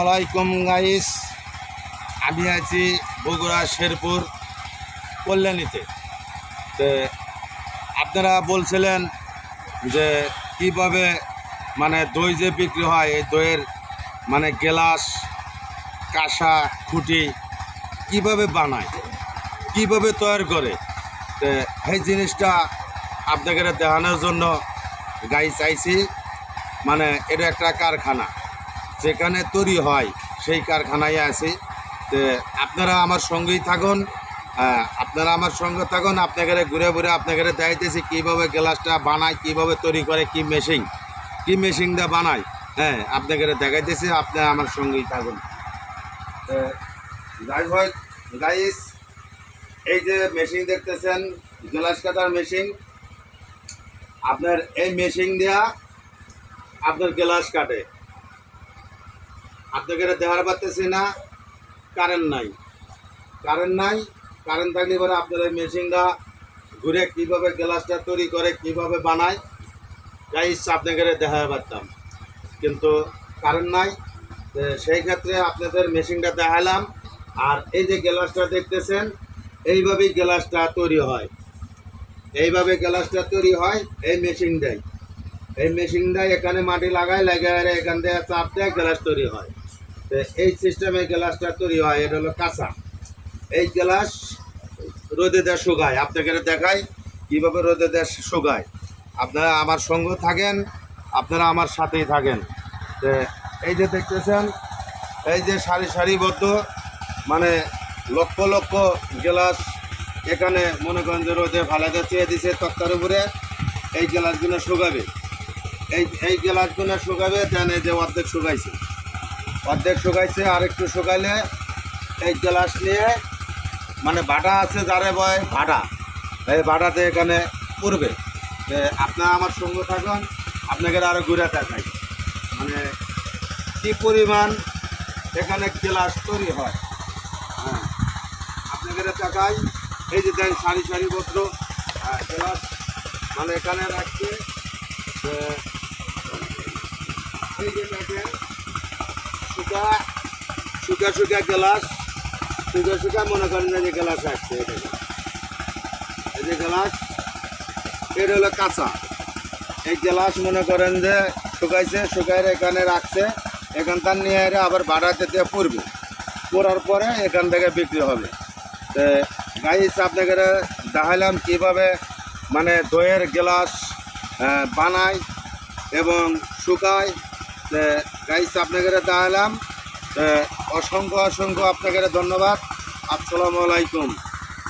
আলাইকুম গাইস। আমি আছি বগুড়া শেরপুর কল্যাণীতে। তো আপনারা বলছিলেন যে কীভাবে মানে দই যে বিক্রি হয়, এই দইয়ের মানে গেলাস, কাঁসা, খুঁটি কীভাবে বানায়, কীভাবে তৈরি করে, তো সেই জিনিসটা আপনাকে দেখানোর জন্য গাই চাইছি মানে এটা একটা কারখানা। যেখানে তৈরি হয় সেই কারখানায় আছি। তো আপনারা আমার সঙ্গেই থাকুন হ্যাঁ, আপনারা আমার সঙ্গে থাকুন আপনাকে ঘুরে ঘুরে আপনাকে দেখাইতেছি কীভাবে গ্লাসটা বানায় কীভাবে তৈরি করে কি মেশিন কি মেশিন দিয়ে বানায় হ্যাঁ আপনাকে দেখাইতেছি আপনি আমার সঙ্গেই থাকুন। যাই হোক গাইস এই যে মেশিন দেখতেছেন গ্লাস কাটার মেশিন আপনার এই মেশিন দেয়া আপনার গ্লাস কাটে। আপনাকে দেখার পারতেছি না। কারেন্ট নাই। কারেন্ট নাই। কারেন্ট থাকলে এবারে আপনার মেশিনটা ঘুরে কীভাবে গ্লাসটা তৈরি করে, কীভাবে বানায় যাই ইচ্ছা আপনাকে দেখাতে পারতাম। কিন্তু কারেন্ট নাই। সেই ক্ষেত্রে আপনাদের মেশিনটা দেখালাম। আর এই যে গ্লাসটা দেখতেছেন, এইভাবেই গ্লাসটা তৈরি হয়। এইভাবে গ্লাসটা তৈরি হয় এই মেশিনটাই। এই মেশিনটাই এখানে মাটি লাগায় লাগায় এখান থেকে চাপ দেয় গ্লাস তৈরি হয়। তো এই সিস্টেমে গ্লাসটা তৈরি হয়, এটা হলো কাঁচা। এই গ্লাস রোদে দেয় শুকায়। আপনাকে দেখাই, কীভাবে রোদে দেয় শুকায়। আপনারা আমার সঙ্গ থাকেন, আপনারা আমার সাথেই থাকেন। তো এই যে দেখতেছেন, এই যে সারি সারিবদ্ধ মানে লক্ষ লক্ষ গ্লাস এখানে মনে করেন যে রোদে ভালাতে চেয়ে দিছে তক্তার উপরে, এই গ্লাসগুলো শুকাবে। এই এই গ্লাসগুলো শুকাবে দেন এই যে অর্ধেক শুকাইছে। অর্ধেক শুকাইছে, আর একটু শুকাইলে এই গ্লাস নিয়ে মানে ভাটা আছে যারে বয় ভাটা এই ভাটাতে এখানে পড়বে। যে আপনারা আমার সঙ্গে থাকুন আপনাকে আরও ঘুরে দেখাই। মানে কি পরিমাণ এখানে গ্লাস তৈরি হয়। হ্যাঁ আপনাকে দেখাই। এই যে দেন সারি সারি পত্র গ্লাস মানে এখানে রাখছে যে এই যে দেখেন শুকা শুকা শুকা গ্লাস, শুকা শুকা মনে করেন যে গ্লাস আসছে দেখেন। এই যে গ্লাস, এটা হলো কাঁচা। এই গ্লাস মনে করেন যে শুকাইছে শুকাইরে এখানে রাখছে এখানকার নিয়ে এরে আবার ভাড়াতে দিয়ে পড়বে পড়ার পরে এখান থেকে বিক্রি হবে। তো গাইস আপনাকে দেখালাম কীভাবে মানে দইয়ের গ্লাস বানায় এবং শুকায়। গাইস আপনাকে দেখালাম অসংখ্য অসংখ্য আপনাকে ধন্যবাদ। আসসালামু আলাইকুম।